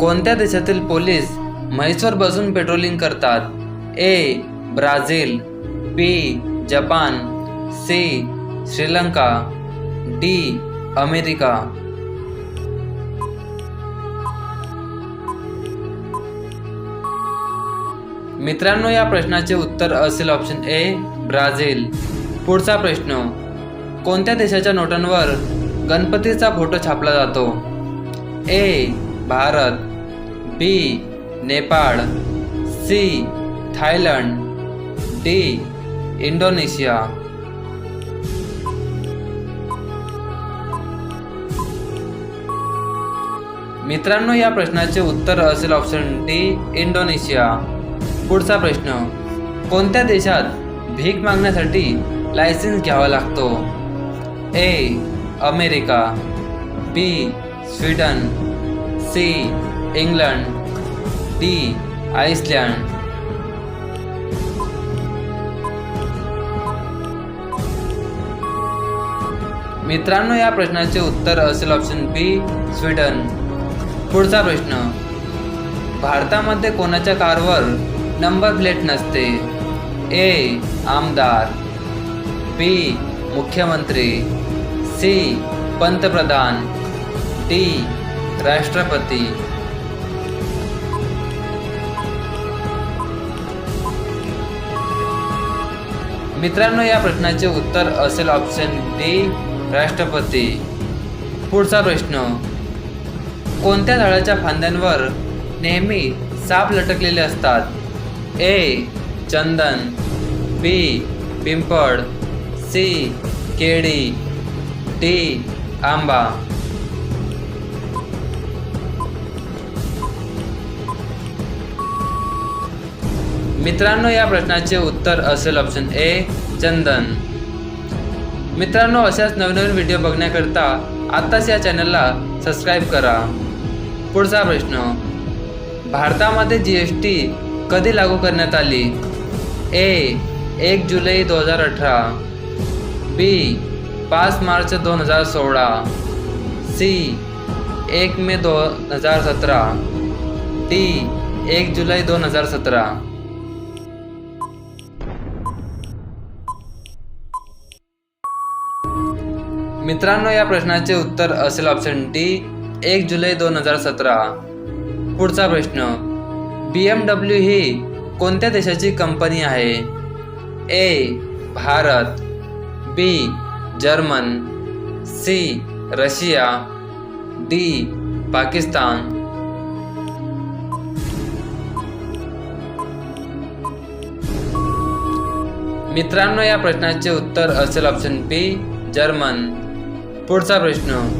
कोणत्या देशातील पोलीस म्हैसवर बसून पेट्रोलिंग करतात? A Brazil. B Japan. C Sri Lanka. D America. मित्रांनो या प्रश्नाचे उत्तर असेल ऑप्शन ए ब्राझील. पुढचा प्रश्न कोणत्या देशाच्या नोटांवर गणपतीचा फोटो छापला जातो? A Bharat B Nepal C Thailand D Indonesia. मित्रांनो या प्रश्नाचे उत्तर असेल ऑप्शन डी इंडोनेशिया. पुढचा प्रश्न कोणत्या देशात भीक मागण्यासाठी लायसन्स घ्यावा लागतो? A America. B Sweden. C England. D Iceland मित्रांनो या प्रश्नाचे उत्तर असेल ऑप्शन बी स्वीडन पुढचा प्रश्न. भारतामध्ये कोणाच्या कारवर नंबर प्लेट नसते? ए आमदार. बी मुख्यमंत्री. सी पंतप्रधान. डी राष्ट्रपती. मित्रांनो या प्रश्नाचे उत्तर असेल ऑप्शन डी राष्ट्रपती. पुढचा प्रश्न. कोणत्या झाडाच्या फांद्यांवर नेहमी साप लटकलेले असतात? ए चंदन. बी पिंपळ. सी केळी. डी आंबा. मित्रांनो या प्रश्नाचे उत्तर असेल ऑप्शन ए चंदन. मित्रांनो अशाच नवनवीन व्हिडिओ बघण्याकरता आत्ताच या चॅनलला सबस्क्राईब करा. पुढचा प्रश्न. भारतामध्ये जी एस टी कधी लागू करण्यात आली? ए एक जुलै दोन हजार अठरा. बी पाच मार्च दोन हजार सोळा. सी एक मे दोन हजार सतरा. डी एक जुलै दोन हजार सतरा. मित्रांनो या प्रश्नाचे उत्तर असेल ऑप्शन डी एक जुलै दोन हजार सतरा. पुढचा प्रश्न. बी एम डब्ल्यू ही कोणत्या देशाची कंपनी आहे? A Bharat. B German. C Russia. D Pakistan. मित्रांनो या प्रश्नाचे उत्तर असेल ऑप्शन बी जर्मन. पुढचा प्रश्न.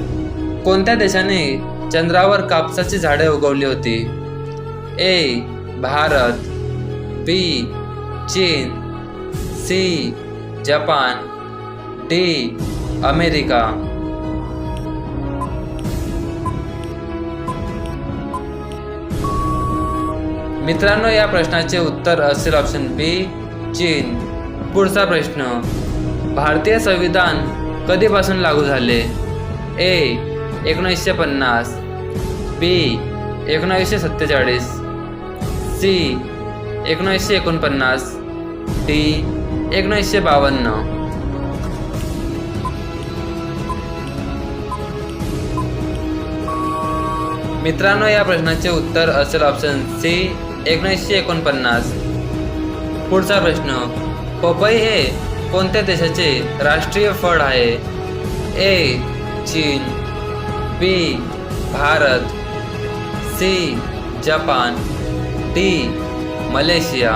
कोणत्या देशाने चंद्रावर कापसाची झाडे उगवली होती? ए भारत. बी चीन. C Japan. D America. मित्रांनो या प्रश्नाचे उत्तर असेल ऑप्शन बी चीन. पुढचा प्रश्न. भारतीय संविधान कधीपासून लागू झाले? ए एकोणीसशे पन्नास. बी एकोणावीसशे सत्तेचाळीस. सी एकोणावीसशे एकोणपन्नास. डी एकोणीसशे बावन्न. मित्रांनो या प्रश्नाचे उत्तर असेल ऑप्शन सी एकोणीसशे एकोणपन्नास. पुढचा प्रश्न पपई हे कोणत्या देशाचे राष्ट्रीय फळ आहे? ए चीन B Bharat C Japan D Malaysia.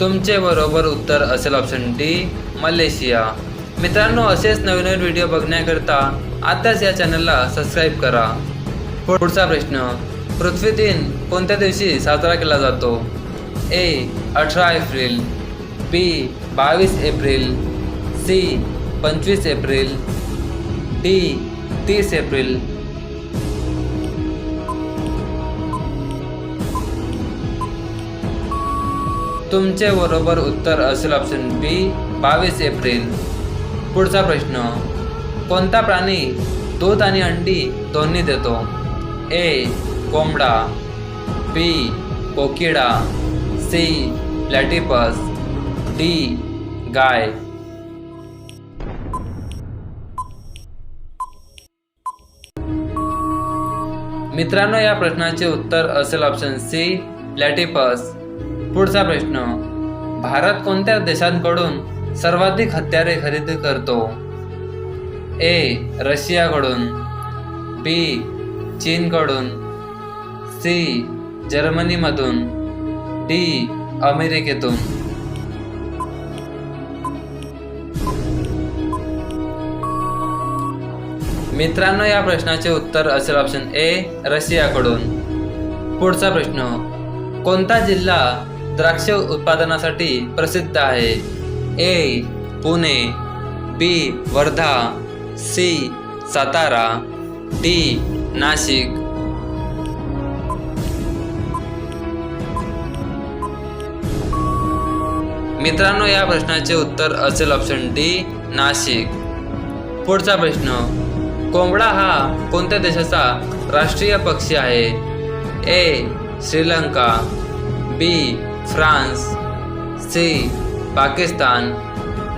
तुमचे बरोबर उत्तर असेल ऑप्शन डी मलेशिया. मित्रांनो असेच नवीन नवीन व्हिडिओ बघण्याकरता आताच या चॅनलला सबस्क्राईब करा. पुढचा प्रश्न पृथ्वी दिन कोणत्या दिवशी साजरा केला जातो? ए अठरा एप्रिल बी बावीस एप्रिल सी पंचवीस एप्रिल डी तीस एप्रिल. तुमचे बरोबर उत्तर असेल ऑप्शन बी बावीस एप्रिल. पुढचा प्रश्न कोणता प्राणी दूध आणि अंडी दोन्ही देतो? ए कोंबडा बी कोकिडा सी प्लॅटिपस डी गाय. मित्रांनो या प्रश्नाचे उत्तर असेल ऑप्शन सी प्लॅटिपस पुढचा प्रश्न भारत कोणत्या देशांकडून सर्वाधिक हत्यारे खरेदी करतो? ए रशियाकडून. बी चीनकडून. सी जर्मनीमधून डी अमेरिकेतून. मित्रांनो या प्रश्नाचे उत्तर असेल ऑप्शन ए रशियाकडून. पुढचा प्रश्न कोणता जिल्हा द्राक्ष उत्पादनासाठी प्रसिद्ध आहे? A Pune. B Wardha. C Satara. D Nashik. मित्रांनो या प्रश्नाचे उत्तर असेल ऑप्शन डी नाशिक. पुढचा प्रश्न कोंबडा हा कोणत्या देशाचा राष्ट्रीय पक्षी आहे? A Sri Lanka. B France. C Pakistan.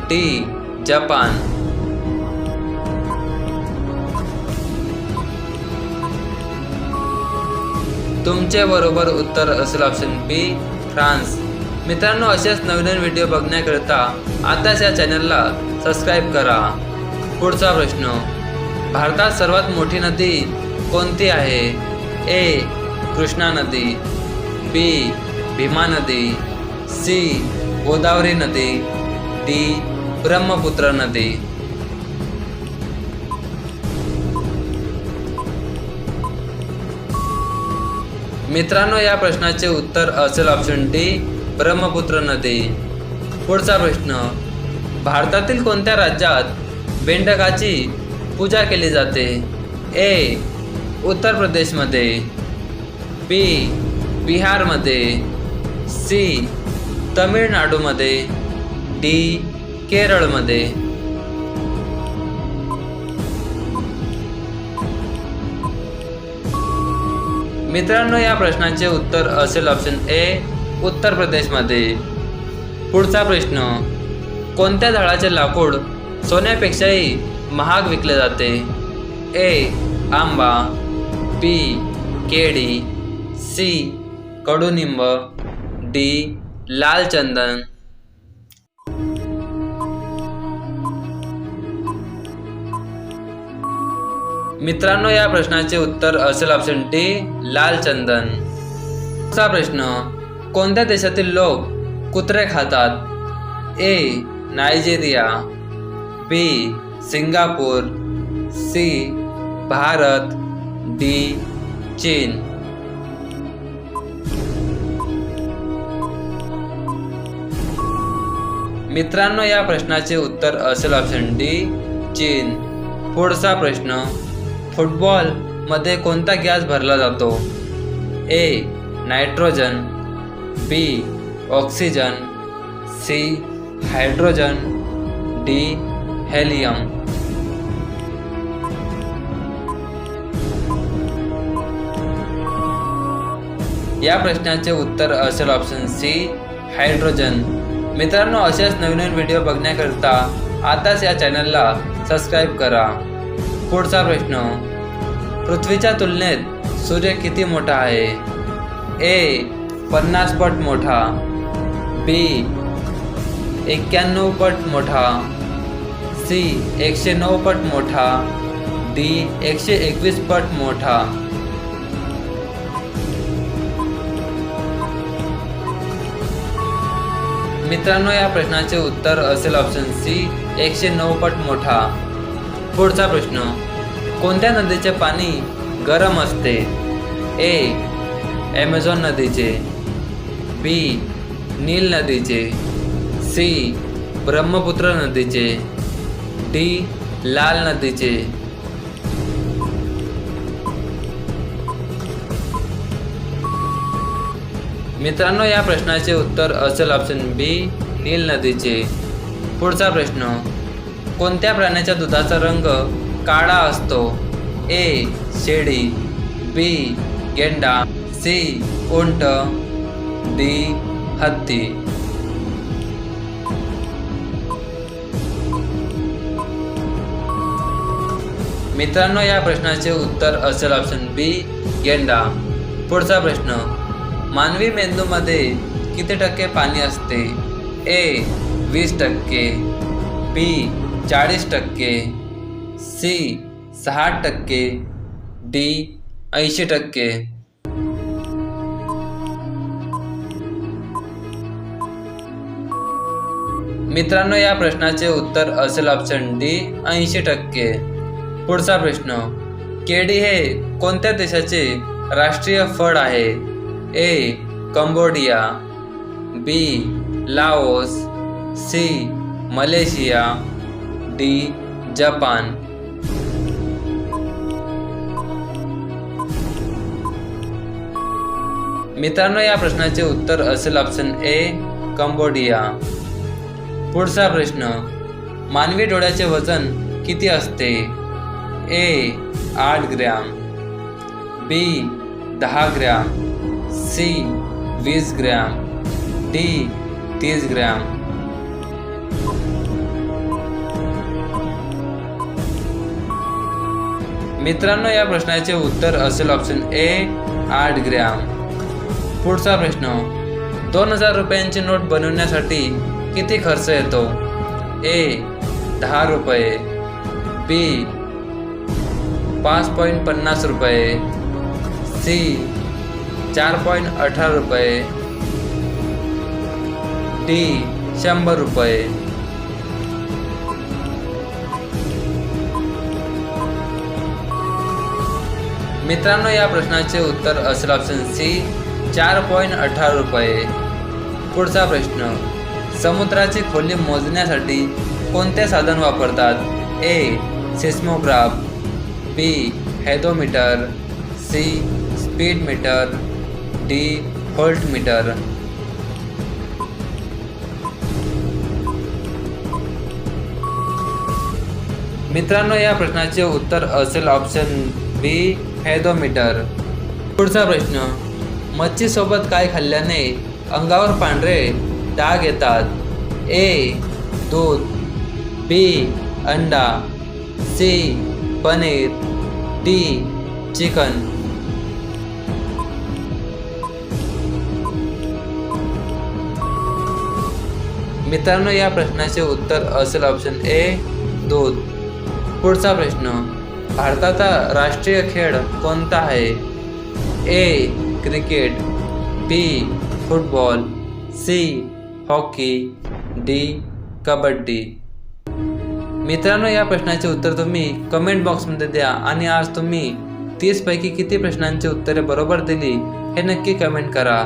D Japan. तुमचे बरोबर उत्तर असेल ऑप्शन बी फ्रान्स. मित्रांनो असेच नवीन नवीन व्हिडिओ बघण्याकरिता आताच या चॅनलला सबस्क्राईब करा. पुढचा प्रश्न भारतात सर्वात मोठी नदी कोणती आहे? ए कृष्णा नदी बी भीमा नदी सी गोदावरी नदी डी ब्रह्मपुत्र नदी. मित्रांनो या प्रश्नाचे उत्तर असेल ऑप्शन डी ब्रह्मपुत्र नदी पुढचा प्रश्न भारतातील कोणत्या राज्यात बेंडकाची पूजा केली जाते? ए उत्तर प्रदेशमध्ये बी बिहारमध्ये सी तमिळनाडूमध्ये डी केरळमध्ये. मित्रांनो या प्रश्नाचे उत्तर असेल ऑप्शन ए उत्तर प्रदेशमध्ये. पुढचा प्रश्न कोणत्या झाडाचे लाकूड सोन्यापेक्षाही महाग विकले जाते? ए आंबा बी केळी सी कडुनिंब डी लाल चंदन. मित्रांनो या प्रश्नाचे उत्तर असेल ऑप्शन डी लाल चंदन. प्रश्न कोणत्या देशातील लोक कुत्रे खातात? A Nigeria B Singapore C Bharat D चीन. मित्रांनो या प्रश्नाचे उत्तर असेल ऑप्शन डी चीन. पुढचा प्रश्न फुटबॉलमध्ये कोणता गॅस भरला जातो? A nitrogen B oxygen C hydrogen D helium या प्रश्नाचे उत्तर असेल ऑप्शन सी हायड्रोजन मित्रांनो असेच नवीन नवीन व्हिडिओ बघण्याकरिता आताच या चॅनलला सबस्क्राईब करा. पुढचा प्रश्न. पृथ्वीच्या तुलनेत सूर्य किती मोठा आहे? ए पन्नास पट मोठा. बी एक्क्याण्णव पट मोठा. सी एकशे नऊ पट मोठा. डी एकशे एकवीस पट मोठा. मित्रांनो या प्रश्नाचे उत्तर असेल ऑप्शन सी एकशे नऊ पट मोठा. पुढचा प्रश्न कोणत्या नदीचे पाणी गरम असते? ए ॲमेझॉन नदीचे. बी नील नदीचे सी. ब्रह्मपुत्र नदीचे डी. लाल नदीचे. मित्रांनो या प्रश्नाचे उत्तर असेल ऑप्शन बी नील नदीचे. पुढचा प्रश्न कोणत्या प्राण्याच्या दुधाचा रंग काळा असतो? ए शेळी बी गेंडा सी उंट. डी हत्ती मित्रांनो या प्रश्नाचे उत्तर असेल ऑप्शन बी गेंडा. पुढचा प्रश्न मानवी मेंदूमध्ये किती टक्के पाणी असते? ए वीस टक्के. बी चाळीस टक्के. सी सहा टक्के. डी ऐंशी टक्के. मित्रांनो या प्रश्नाचे उत्तर असेल ऑप्शन डी ऐंशी टक्के. पुढचा प्रश्न केळी हे कोणत्या देशाचे राष्ट्रीय फळ आहे? A Cambodia B Laos C Malaysia D Japan. मित्रांनो या प्रश्नाचे उत्तर असेल ऑप्शन ए कंबोडिया. पुढचा प्रश्न. मानवी डोळ्याचे वजन किती असते? ए आठ ग्रॅम. बी दहा ग्रॅम. सी वीस ग्रॅम. डी तीस ग्रॅम. मित्रांनो या प्रश्नाचे उत्तर असेल ऑप्शन ए आठ ग्रॅम. पुढचा प्रश्न. दोन हजार रुपयांची नोट बनवण्यासाठी किती खर्च येतो? ए दहा रुपये. बी पाच पॉईंट पन्नास रुपये. सी चार पॉईंट अठरा रुपये. डी शंभर रुपये. मित्रांनो या प्रश्नाचे उत्तर असेल ऑप्शन सी चार पॉईंट अठरा रुपये. पुढचा प्रश्न. समुद्राची खोली मोजण्यासाठी कोणते साधन वापरतात? A seismograph. B odometer C speedometer. D voltmeter. मित्रांनो या प्रश्नाचे उत्तर असेल ऑप्शन बी हेदोमीटर पुढचा प्रश्न मच्छीसोबत काय खाल्ल्याने अंगावर पांढरे डाग येतात. ए दूध. बी अंडा. सी पनीर. D chicken. मित्रांनो या प्रश्नाचे उत्तर असेल ऑप्शन ए दूध. पुढचा प्रश्न. भारताचा राष्ट्रीय खेळ कोणता आहे? A cricket. B football. C hockey D kabaddi. मित्रांनो या प्रश्नाचे उत्तर तुम्ही कमेंट बॉक्समध्ये द्या आणि आज तुम्ही तीसपैकी किती प्रश्नांची उत्तरे बरोबर दिली हे नक्की कमेंट करा.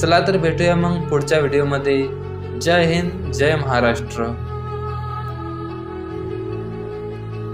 चला तर भेटूया मग पुढच्या व्हिडिओमध्ये जय हिंद जय महाराष्ट्र.